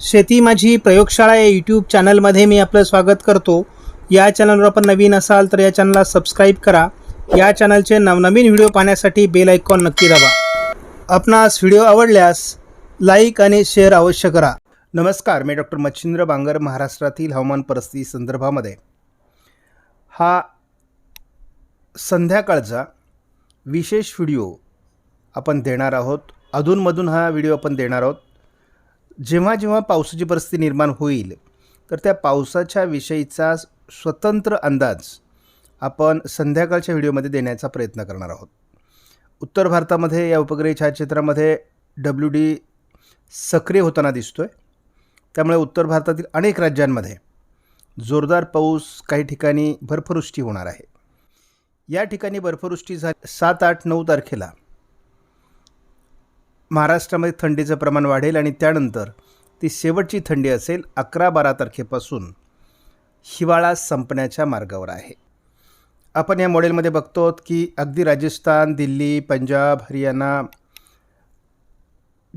शेती माझी प्रयोगशाळा या यूट्यूब चॅनलमध्ये मी आपलं स्वागत करतो. या चॅनलवर आपण नवीन असाल तर या चॅनलला सबस्क्राईब करा. या चॅनलचे नवनवीन व्हिडिओ पाहण्यासाठी बेल आयकॉन नक्की दाबा. आपणास व्हिडिओ आवडल्यास लाईक आणि शेअर अवश्य करा. नमस्कार मी डॉक्टर मच्छिंद्र बांगर महाराष्ट्रातील हवामान परिस्थिती संदर्भामध्ये. हा संध्याकाळचा विशेष व्हिडिओ आपण देणार आहोत. अधूनमधून हा व्हिडिओ आपण देणार आहोत. जेव्हा जेव्हा पावसाची परिस्थिती निर्माण होईल तर त्या पावसाच्या विषयीचा स्वतंत्र अंदाज आपण संध्याकाळच्या व्हिडिओमध्ये देण्याचा प्रयत्न करणार आहोत. उत्तर भारतामध्ये या उपग्रही छायाचित्रामध्ये डब्ल्यू डी सक्रिय होताना दिसतो आहे त्यामुळे उत्तर भारतातील अनेक राज्यांमध्ये जोरदार पाऊस काही ठिकाणी बर्फवृष्टी होणार आहे. या ठिकाणी बर्फवृष्टी झाली सात आठ नऊ तारखेला महाराष्ट्रामध्ये थंडीचं प्रमाण वाढेल आणि त्यानंतर ती शेवटची थंडी असेल अकरा बारा तारखेपासून. हिवाळा संपण्याच्या मार्गावर आहे. आपण या मॉडेलमध्ये बघतो की अगदी राजस्थान दिल्ली पंजाब हरियाणा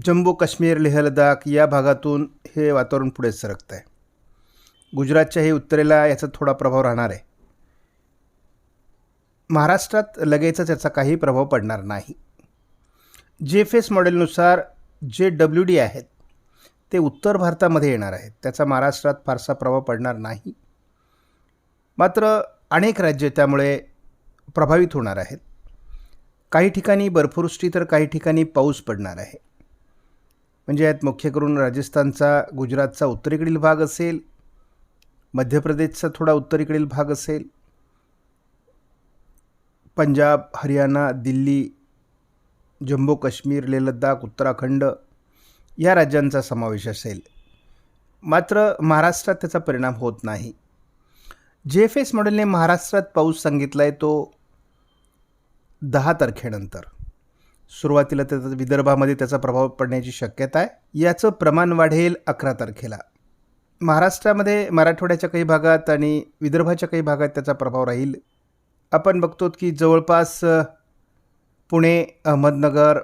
जम्मू काश्मीर लेह लडाख या भागातून हे वातावरण पुढे सरकतं आहे गुजरातच्या हे उत्तरेला याचा थोडा प्रभाव राहणार आहे. महाराष्ट्रात लगेचच याचा काही प्रभाव पडणार नाही. जे F S मॉडेलनुसार J W D आहेत ते उत्तर भारतामध्ये येणार आहेत. त्याचा महाराष्ट्रात फारसा प्रभाव पडणार नाही. मात्र अनेक राज्ये त्यामुळे प्रभावित होणार आहेत. काही ठिकाणी बर्फवृष्टी तर काही ठिकाणी पाऊस पडणार आहे. म्हणजे यात मुख्य करून राजस्थानचा गुजरातचा उत्तरेकडील भाग असेल मध्य प्रदेशचा थोडा उत्तरेकडील भाग असेल पंजाब हरियाणा दिल्ली जम्मू काश्मीर लेह लद्दाख उत्तराखंड या राज्यांचा समावेश असेल. मात्र महाराष्ट्रात त्याचा परिणाम होत नाही. जे एफ एस मॉडेलने महाराष्ट्रात पाऊस सांगितला आहे तो दहा तारखेनंतर. सुरुवातीला त्याचा विदर्भामध्ये त्याचा प्रभाव पडण्याची शक्यता आहे. याचं प्रमाण वाढेल अकरा तारखेला. महाराष्ट्रामध्ये मराठवाड्याच्या काही भागात आणि विदर्भाच्या काही भागात त्याचा प्रभाव राहील. आपण बघतो की जवळपास पुणे अहमदनगर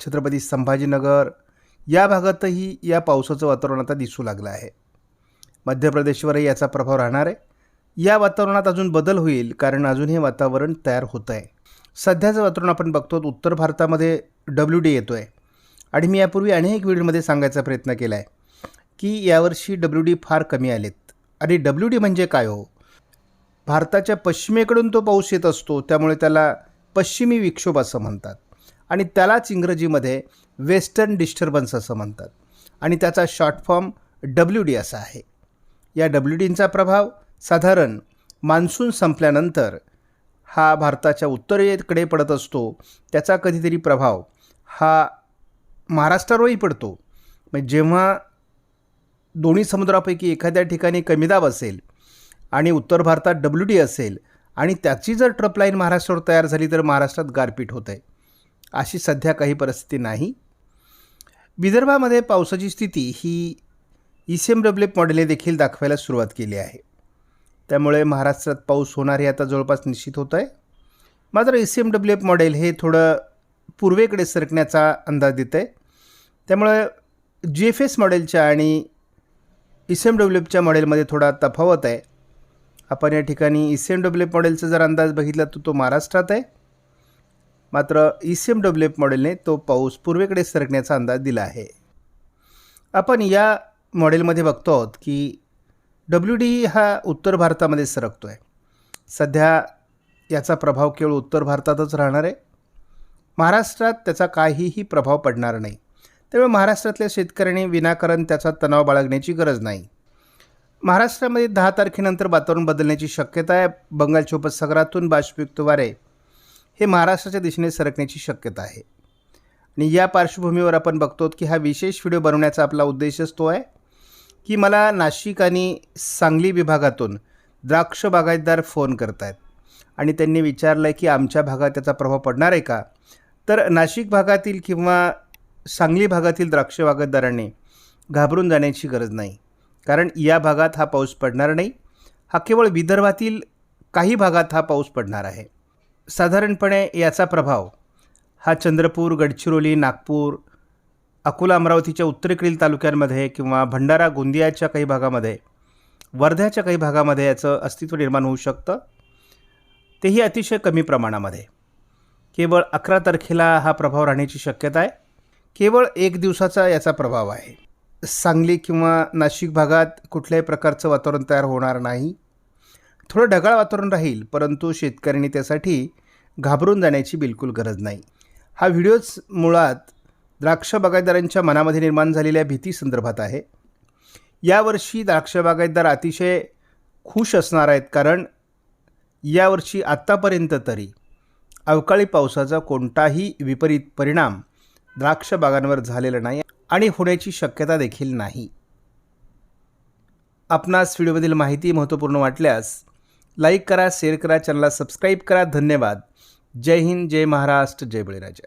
छत्रपती संभाजीनगर या भागातही या पावसाचं वातावरण आता दिसू लागलं आहे. मध्य प्रदेशवरही याचा प्रभाव राहणार आहे. या वातावरणात अजून बदल होईल कारण अजून हे वातावरण तयार होतं आहे. सध्याचं वातावरण आपण बघतो उत्तर भारतामध्ये डब्ल्यू डी येतो आहे आणि मी यापूर्वी अनेक व्हिडिओमध्ये सांगायचा प्रयत्न केला आहे की यावर्षी डब्ल्यू डी फार कमी आलेत. आणि डब्ल्यू डी म्हणजे काय हो? भारताच्या पश्चिमेकडून तो पाऊस येत असतो त्यामुळे त्याला पश्चिमी विक्षोभ असं म्हणतात. आणि त्यालाच इंग्रजीमध्ये वेस्टर्न डिस्टर्बन्स असं म्हणतात. आणि त्याचा शॉर्ट फॉर्म डब्ल्यू डी असा आहे. या डब्ल्यू डींचा प्रभाव साधारण मान्सून संपल्यानंतर हा भारताच्या उत्तरेकडे पडत असतो. त्याचा कधीतरी प्रभाव हा महाराष्ट्रावरही पडतो. म्हणजे जेव्हा दोन्ही समुद्रापैकी एखाद्या ठिकाणी कमी दाब असेल आणि उत्तर भारतात डब्ल्यू डी असेल आणि त्याची जर ट्रपलाईन महाराष्ट्रावर तयार झाली तर महाराष्ट्रात गारपीट होत आहे अशी सध्या काही परिस्थिती नाही. विदर्भामध्ये पावसाची स्थिती ही ई सी एम डब्ल्यू मॉडेले देखील दाखवायला सुरुवात केली आहे. त्यामुळे महाराष्ट्रात पाऊस होणार हे आता जवळपास निश्चित होत आहे मात्र E C M W F model हे थोडं पूर्वेकडे सरकण्याचा अंदाज देत आहे त्यामुळे जी एफ एस मॉडेलच्या आणि ई सी एम डब्ल्यू एफच्या मॉडेलमध्ये थोडा तफावत आहे. आपण या ठिकाणी E C M W F मॉडेलचा जर अंदाज बघितला तर तो महाराष्ट्रात आहे. मात्र E C M W F मॉडेलने तो पाऊस पूर्वेकडे सरकण्याचा अंदाज दिला आहे. आपण या मॉडेलमध्ये बघतो आहोत की डब्ल्यू डी हा उत्तर भारतामध्ये सरकतो आहे सध्या याचा प्रभाव केवळ उत्तर भारतातच राहणार आहे. महाराष्ट्रात त्याचा काहीही प्रभाव पडणार नाही. त्यामुळे महाराष्ट्रातल्या शेतकऱ्यांनी विनाकारण त्याचा तणाव बाळगण्याची गरज नाही. महाराष्ट्रामध्ये दहा तारखेनंतर वातावरण बदलण्याची शक्यता आहे. बंगालच्या उपसागरातून बाष्पयुक्त वारे हे महाराष्ट्राच्या दिशेने सरकण्याची शक्यता आहे. आणि या पार्श्वभूमीवर आपण बघतो की हा विशेष व्हिडिओ बनवण्याचा आपला उद्देशच तो आहे की मला नाशिक आणि सांगली विभागातून द्राक्ष बागायतदार फोन करत आहेत आणि त्यांनी विचारलं आहे की आमच्या भागात त्याचा प्रभाव पडणार आहे का? तर नाशिक भागातील किंवा सांगली भागातील द्राक्ष बागायतदारांनी घाबरून जाण्याची गरज नाही. कारण या भागात हा पाऊस पडणार नाही. हा केवळ विदर्भातील काही भागात हा पाऊस पडणार आहे. साधारणपणे याचा प्रभाव हा चंद्रपूर गडचिरोली नागपूर अकोला अमरावतीच्या उत्तरेकडील तालुक्यांमध्ये किंवा भंडारा गोंदियाच्या काही भागामध्ये वर्ध्याच्या काही भागामध्ये याचं अस्तित्व निर्माण होऊ शकतं. तेही अतिशय कमी प्रमाणामध्ये. केवळ अकरा तारखेला हा प्रभाव राहण्याची शक्यता आहे. केवळ एक दिवसाचा याचा प्रभाव आहे. सांगली किंवा नाशिक भागात कुठल्याही प्रकारचं वातावरण तयार होणार नाही. थोडं ढगाळ वातावरण राहील परंतु शेतकऱ्यांनी त्यासाठी घाबरून जाण्याची बिलकुल गरज नाही. हा व्हिडिओच मुळात द्राक्ष बागायतदारांच्या मनामध्ये निर्माण झालेल्या भीती संदर्भात आहे. यावर्षी द्राक्ष बागायतदार अतिशय खुश असणार आहेत कारण यावर्षी आत्तापर्यंत तरी अवकाळी पावसाचा कोणताही विपरीत परिणाम द्राक्ष बागांवर झालेलं नाही आणि होण्याची शक्यता देखील नाही. आपणास व्हिडिओमधील माहिती महत्त्वपूर्ण वाटल्यास लाईक करा शेअर करा चॅनलला सबस्क्राईब करा. धन्यवाद. जय हिंद जय महाराष्ट्र जय बळीराजा.